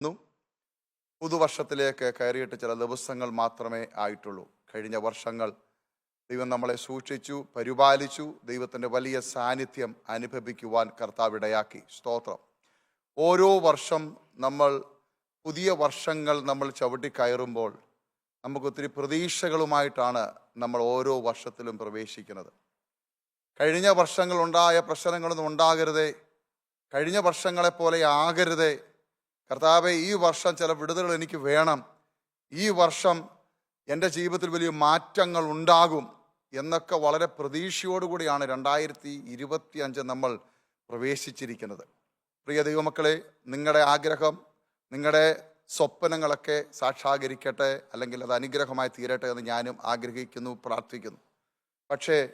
ഇന്നും പുതുവർഷത്തിലേക്ക് കയറിയിട്ട് ചില ദിവസങ്ങൾ മാത്രമേ ആയിട്ടുള്ളൂ. കഴിഞ്ഞ വർഷങ്ങൾ ദൈവം നമ്മളെ സൂക്ഷിച്ചു പരിപാലിച്ചു ദൈവത്തിന്റെ വലിയ സാന്നിധ്യം അനുഭവിക്കുവാൻ കർത്താവിടയാക്കി സ്തോത്രം. ഓരോ വർഷം നമ്മൾ പുതിയ വർഷങ്ങൾ നമ്മൾ ചവിട്ടി കയറുമ്പോൾ നമുക്ക് ഒത്തിരി പ്രതീക്ഷകളുമായിട്ടാണ് നമ്മൾ ഓരോ വർഷത്തിലും പ്രവേശിക്കുന്നത്. കഴിഞ്ഞ വർഷങ്ങളുണ്ടായ പ്രശ്നങ്ങളൊന്നും ഉണ്ടാകരുതേ. കഴിഞ്ഞ വർഷങ്ങളെപ്പോലെ ആകരുതേ. കർത്താവെ ഈ വർഷം ചില വിടുതലുകൾ എനിക്ക് വേണം. ഈ വർഷം എന്റെ ജീവിതത്തിൽ വലിയ മാറ്റങ്ങൾ ഉണ്ടാകും എന്നൊക്കെ വളരെ പ്രതീക്ഷയോടുകൂടിയാണ് രണ്ടായിരത്തി ഇരുപത്തി അഞ്ച് നമ്മൾ പ്രവേശിച്ചിരിക്കുന്നത്. പ്രിയ ദൈവമക്കളെ നിങ്ങളുടെ ആഗ്രഹം നിങ്ങളുടെ സ്വപ്നങ്ങളൊക്കെ സാക്ഷാകരിക്കട്ടെ അല്ലെങ്കിൽ അത് അനുഗ്രഹമായി തീരട്ടെ എന്ന് ഞാനും ആഗ്രഹിക്കുന്നു പ്രാർത്ഥിക്കുന്നു. പക്ഷേ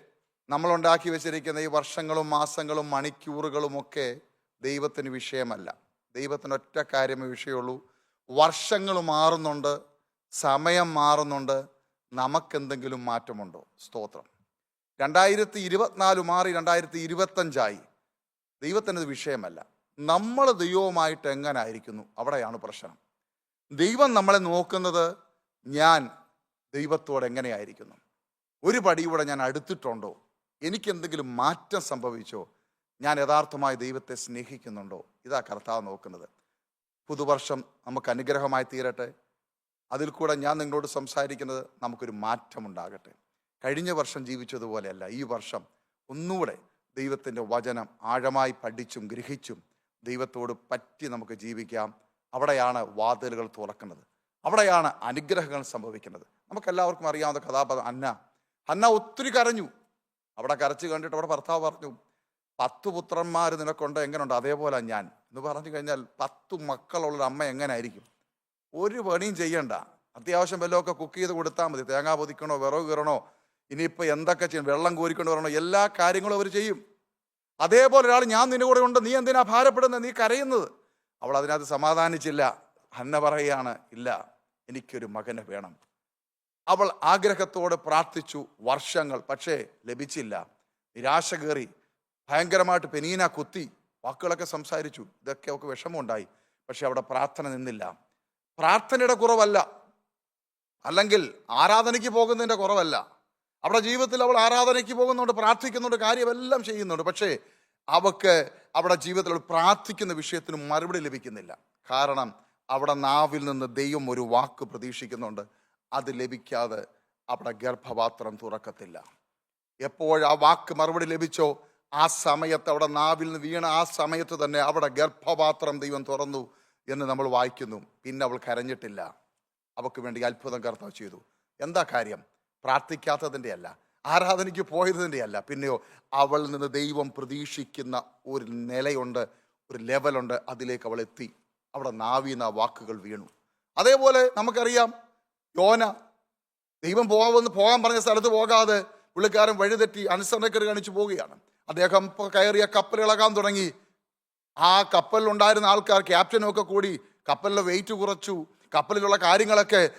നമ്മളുണ്ടാക്കി വെച്ചിരിക്കുന്ന ഈ വർഷങ്ങളും മാസങ്ങളും മണിക്കൂറുകളുമൊക്കെ ദൈവത്തിന് വിഷയമല്ല. ദൈവത്തിന് ഒറ്റ കാര്യമേ വിഷയമുള്ളൂ. വർഷങ്ങൾ മാറുന്നുണ്ട് സമയം മാറുന്നുണ്ട് നമുക്കെന്തെങ്കിലും മാറ്റമുണ്ടോ? സ്തോത്രം. രണ്ടായിരത്തി ഇരുപത്തിനാല് മാറി രണ്ടായിരത്തി ഇരുപത്തഞ്ചായി ദൈവത്തിനത് വിഷയമല്ല. നമ്മൾ ദൈവവുമായിട്ട് എങ്ങനായിരിക്കുന്നു? അവിടെയാണ് പ്രശ്നം. ദൈവം നമ്മളെ നോക്കുന്നത് ഞാൻ ദൈവത്തോട് എങ്ങനെയായിരിക്കുന്നു? ഒരു പടിയൂടെ ഞാൻ അടുത്തിട്ടുണ്ടോ? എനിക്കെന്തെങ്കിലും മാറ്റം സംഭവിച്ചോ? ഞാൻ യഥാർത്ഥമായി ദൈവത്തെ സ്നേഹിക്കുന്നുണ്ടോ? ഇതാ കർത്താവ് നോക്കുന്നത്. പുതുവർഷം നമുക്ക് അനുഗ്രഹമായി തീരട്ടെ. അതിൽ കൂടെ ഞാൻ നിങ്ങളോട് സംസാരിക്കുന്നത് നമുക്കൊരു മാറ്റമുണ്ടാകട്ടെ. കഴിഞ്ഞ വർഷം ജീവിച്ചതുപോലെയല്ല ഈ വർഷം ഒന്നുകൂടെ ദൈവത്തിന്റെ വചനം ആഴമായി പഠിച്ചും ഗ്രഹിച്ചും ദൈവത്തോട് പറ്റി നമുക്ക് ജീവിക്കാം. അവിടെയാണ് വാതിലുകൾ തുറക്കുന്നത്. അവിടെയാണ് അനുഗ്രഹങ്ങൾ സംഭവിക്കുന്നത്. നമുക്കെല്ലാവർക്കും അറിയാവുന്ന കഥാപാത്രം അന്ന. അന്ന ഒത്തിരി കരഞ്ഞു. അവിടെ കരച്ച് കണ്ടിട്ട് അവിടെ ഭർത്താവ് പറഞ്ഞു പത്ത് പുത്രന്മാർ നിനക്കുണ്ട് എങ്ങനെയുണ്ട് അതേപോലെ ഞാൻ. എന്ന് പറഞ്ഞു കഴിഞ്ഞാൽ പത്ത് മക്കളുള്ള അമ്മ എങ്ങനെയായിരിക്കും ഒരു പണിയും ചെയ്യണ്ട. അത്യാവശ്യം വല്ലതൊക്കെ കുക്ക് ചെയ്ത് കൊടുത്താൽ മതി. തേങ്ങ പൊതിക്കണോ വിറവ് കീറണോ ഇനിയിപ്പോൾ എന്തൊക്കെ ചെയ്യണം വെള്ളം കോരിക്കൊണ്ട് വരണോ എല്ലാ കാര്യങ്ങളും അവർ ചെയ്യും. അതേപോലെ ഒരാൾ ഞാൻ നിന്റെ കൂടെ ഉണ്ട് നീ എന്തിനാ ഭാരപ്പെടുന്നത്? നീ കരയുന്നത്? അവൾ അതിനകത്ത് സമാധാനിച്ചില്ല. അന്ന പറയുകയാണ് ഇല്ല എനിക്കൊരു മകനെ വേണം. അവൾ ആഗ്രഹത്തോടെ പ്രാർത്ഥിച്ചു വർഷങ്ങൾ പക്ഷേ ലഭിച്ചില്ല. നിരാശ കയറി. ഭയങ്കരമായിട്ട് പെനീന കുത്തി വാക്കുകളൊക്കെ സംസാരിച്ചു. ഇതൊക്കെ ഒക്കെ വിഷമമുണ്ടായി. പക്ഷെ അവിടെ പ്രാർത്ഥന നിന്നില്ല. പ്രാർത്ഥനയുടെ കുറവല്ല. അല്ലെങ്കിൽ ആരാധനയ്ക്ക് പോകുന്നതിന്റെ കുറവല്ല. അവിടെ ജീവിതത്തിൽ അവൾ ആരാധനയ്ക്ക് പോകുന്നുണ്ട് പ്രാർത്ഥിക്കുന്നുണ്ട് കാര്യമെല്ലാം ചെയ്യുന്നുണ്ട്. പക്ഷേ അവക്ക് അവിടെ ജീവിതത്തിൽ പ്രാർത്ഥിക്കുന്ന വിഷയത്തിന് മറുപടി ലഭിക്കുന്നില്ല. കാരണം അവിടെ നാവിൽ നിന്ന് ദൈവം ഒരു വാക്ക് പ്രതീക്ഷിക്കുന്നുണ്ട്. അത് ലഭിക്കാതെ അവിടെ ഗർഭപാത്രം തുറക്കത്തില്ല. എപ്പോൾ ആ വാക്ക് മറുപടി ലഭിച്ചോ ആ സമയത്ത് അവിടെ നാവിൽ നിന്ന് വീണ ആ സമയത്ത് തന്നെ അവിടെ ഗർഭപാത്രം ദൈവം തുറന്നു എന്ന് നമ്മൾ വായിക്കുന്നു. പിന്നെ അവൾ കരഞ്ഞിട്ടില്ല. അവൾക്ക് വേണ്ടി അത്ഭുതം കർത്താവ് ചെയ്തു. എന്താ കാര്യം? പ്രാർത്ഥിക്കാത്തതിന്റെ അല്ല. ആരാധനയ്ക്ക് പോയതിന്റെ അല്ല. പിന്നെയോ അവൾ നിന്ന് ദൈവം പ്രതീക്ഷിക്കുന്ന ഒരു നിലയുണ്ട് ഒരു ലെവലുണ്ട് അതിലേക്ക് അവൾ എത്തി. അവിടെ നാവീന്ന വാക്കുകൾ വീണു. അതേപോലെ നമുക്കറിയാം യോന ദൈവം പോകാമെന്ന് പോകാൻ പറഞ്ഞ സ്ഥലത്ത് പോകാതെ പുള്ളിക്കാരൻ വഴിതെറ്റി അനുസരണക്കേട് കാണിച്ചു പോവുകയാണ്. അദ്ദേഹം കയറിയ കപ്പൽ ഇളകാൻ തുടങ്ങി. ആ കപ്പലിലുണ്ടായിരുന്ന ആൾക്കാർ ക്യാപ്റ്റനും ഒക്കെ കൂടി കപ്പലിലെ വെയിറ്റ് കുറച്ചു. കപ്പലിലുള്ള കാര്യങ്ങളൊക്കെ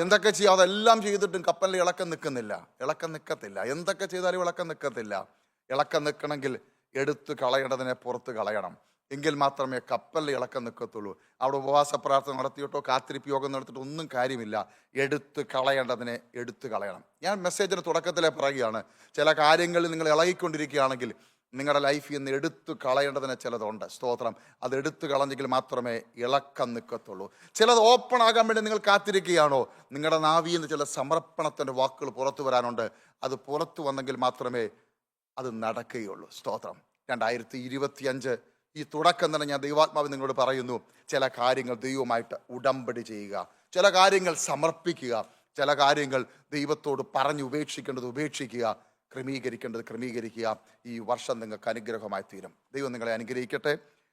എന്തൊക്കെ ചെയ്യും അതെല്ലാം ചെയ്തിട്ടും കപ്പലിൽ ഇളക്കം നിൽക്കുന്നില്ല. ഇളക്കം നിൽക്കത്തില്ല. എന്തൊക്കെ ചെയ്താലും ഇളക്കം നിൽക്കത്തില്ല. ഇളക്കം നിൽക്കണമെങ്കിൽ എടുത്തു കളയേണ്ടതിനെ പുറത്ത് കളയണം. എങ്കിൽ മാത്രമേ കപ്പലിൽ ഇളക്കം നിൽക്കത്തുള്ളൂ. അവിടെ ഉപവാസ പ്രാർത്ഥന നടത്തിയിട്ടോ കാത്തിരിപ്പ് യോഗം നടത്തിയിട്ടോ ഒന്നും കാര്യമില്ല. എടുത്ത് കളയേണ്ടതിനെ എടുത്തു കളയണം. ഞാൻ മെസ്സേജിന് തുടക്കത്തിലെ പറയുകയാണ്. ചില കാര്യങ്ങളിൽ നിങ്ങൾ ഇളകിക്കൊണ്ടിരിക്കുകയാണെങ്കിൽ നിങ്ങളുടെ ലൈഫിൽ നിന്ന് എടുത്തു കളയേണ്ടതിന് ചിലതുണ്ട്. സ്തോത്രം. അത് എടുത്തു കളഞ്ഞെങ്കിൽ മാത്രമേ ഇളക്കം നിൽക്കത്തുള്ളൂ. ചിലത് ഓപ്പൺ ആകാൻ വേണ്ടി നിങ്ങൾ കാത്തിരിക്കുകയാണോ? നിങ്ങളുടെ നാവിൽ നിന്ന് ചില സമർപ്പണത്തിന്റെ വാക്കുകൾ പുറത്തു വരാനുണ്ട്. അത് പുറത്തു വന്നെങ്കിൽ മാത്രമേ അത് നടക്കുകയുള്ളൂ. സ്തോത്രം. രണ്ടായിരത്തി ഇരുപത്തിയഞ്ച് ഈ തുടക്കം തന്നെ ഞാൻ ദൈവാത്മാവ് നിങ്ങളോട് പറയുന്നു ചില കാര്യങ്ങൾ ദൈവമായിട്ട് ഉടമ്പടി ചെയ്യുക ചില കാര്യങ്ങൾ സമർപ്പിക്കുക ചില കാര്യങ്ങൾ ദൈവത്തോട് പറഞ്ഞു ഉപേക്ഷിക്കേണ്ടത് ഉപേക്ഷിക്കുക ക്രമീകരിക്കേണ്ടത് ക്രമീകരിക്കുക. ഈ വർഷം നിങ്ങൾക്ക് അനുഗ്രഹമായി തീരും. ദൈവം നിങ്ങളെ അനുഗ്രഹിക്കട്ടെ.